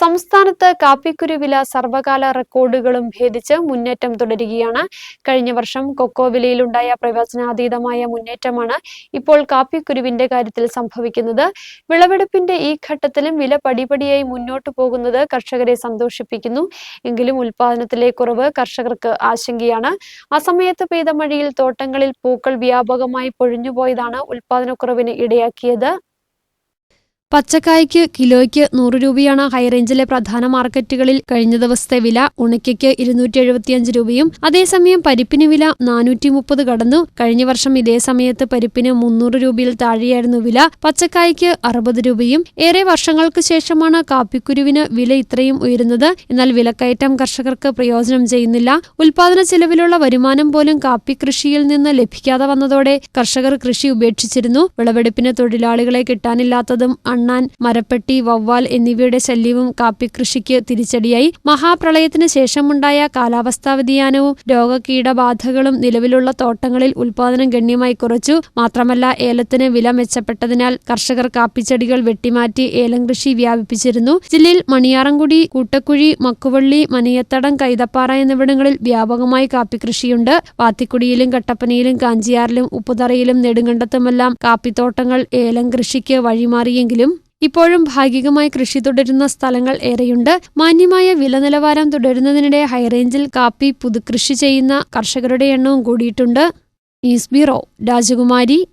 സംസ്ഥാനത്ത് കാപ്പിക്കുരു വില സർവകാല റെക്കോർഡുകളും ഭേദിച്ച് മുന്നേറ്റം തുടരുകയാണ്. കഴിഞ്ഞ വർഷം കൊക്കോ വിലയിലുണ്ടായ പ്രവചനാതീതമായ മുന്നേറ്റമാണ് ഇപ്പോൾ കാപ്പിക്കുരുവിന്റെ കാര്യത്തിൽ സംഭവിക്കുന്നത്. വിളവെടുപ്പിന്റെ ഈ ഘട്ടത്തിലും വില പടിപടിയായി മുന്നോട്ടു പോകുന്നത് കർഷകരെ സന്തോഷിപ്പിക്കുന്നു. എങ്കിലും ഉൽപാദനത്തിലെ കുറവ് കർഷകർക്ക് ആശങ്കയാണ്. അസമയത്ത് പെയ്ത മഴയിൽ തോട്ടങ്ങളിൽ പൂക്കൾ വ്യാപകമായി പൊഴിഞ്ഞുപോയതാണ് ഉൽപാദനക്കുറവിന് ഇടയാക്കിയത്. പച്ചക്കായ്ക്ക് കിലോയ്ക്ക് നൂറ് രൂപയാണ് ഹൈറേഞ്ചിലെ പ്രധാന മാർക്കറ്റുകളിൽ കഴിഞ്ഞ ദിവസത്തെ വില. ഉണക്കയ്ക്ക് ഇരുന്നൂറ്റി എഴുപത്തിയഞ്ച് രൂപയും അതേസമയം പരിപ്പിന് വില നാനൂറ്റി മുപ്പത് കടന്നു. കഴിഞ്ഞ വർഷം ഇതേ സമയത്ത് പരിപ്പിന് മുന്നൂറ് രൂപയിൽ താഴെയായിരുന്നു വില. പച്ചക്കായ്ക്ക് അറുപത് രൂപയും ഏറെ വർഷങ്ങൾക്ക് ശേഷമാണ് കാപ്പിക്കുരുവിന് വില ഇത്രയും ഉയരുന്നത്. എന്നാൽ വിലക്കയറ്റം കർഷകർക്ക് പ്രയോജനം ചെയ്യുന്നില്ല. ഉൽപാദന ചെലവിലുള്ള വരുമാനം പോലും കാപ്പി കൃഷിയിൽ നിന്ന് ലഭിക്കാതെ വന്നതോടെ കർഷകർ കൃഷി ഉപേക്ഷിച്ചിരുന്നു. വിളവെടുപ്പിന് തൊഴിലാളികളെ കിട്ടാനില്ലാത്തതും അണ്ണാൻ മരപ്പെട്ടി വവ്വാൽ എന്നിവയുടെ ശല്യവും കാപ്പി കൃഷിക്ക് തിരിച്ചടിയായി. മഹാപ്രളയത്തിന് ശേഷമുണ്ടായ കാലാവസ്ഥാ വ്യതിയാനവും രോഗകീടബാധകളും നിലവിലുള്ള തോട്ടങ്ങളിൽ ഉൽപാദനം ഗണ്യമായി കുറച്ചു. മാത്രമല്ല ഏലത്തിന് വില മെച്ചപ്പെട്ടതിനാൽ കർഷകർ കാപ്പിച്ചെടികൾ വെട്ടിമാറ്റി ഏലം കൃഷി വ്യാപിപ്പിച്ചിരുന്നു. ജില്ലയിൽ മണിയാറൻകുടി കൂട്ടക്കുഴി മക്കുവള്ളി മനിയത്തടം കൈതപ്പാറ എന്നിവിടങ്ങളിൽ വ്യാപകമായി കാപ്പി കൃഷിയുണ്ട് വാത്തിക്കുടിയിലും കട്ടപ്പനയിലും കാഞ്ചിയാറിലും ഉപ്പുതറയിലും നെടുങ്കണ്ടത്തുമെല്ലാം കാപ്പിത്തോട്ടങ്ങൾ ഏലം കൃഷിക്ക് വഴിമാറിയെങ്കിലും ഇപ്പോഴും ഭാഗികമായി കൃഷി തുടരുന്ന സ്ഥലങ്ങൾ ഏറെയുണ്ട്. മാന്യമായ വില നിലവാരം തുടരുന്നതിനിടെ ഹൈറേഞ്ചിൽ കാപ്പി പുതുകൃഷി ചെയ്യുന്ന കർഷകരുടെ എണ്ണവും കൂടിയിട്ടുണ്ട്. ന്യൂസ് ബ്യൂറോ രാജകുമാരി.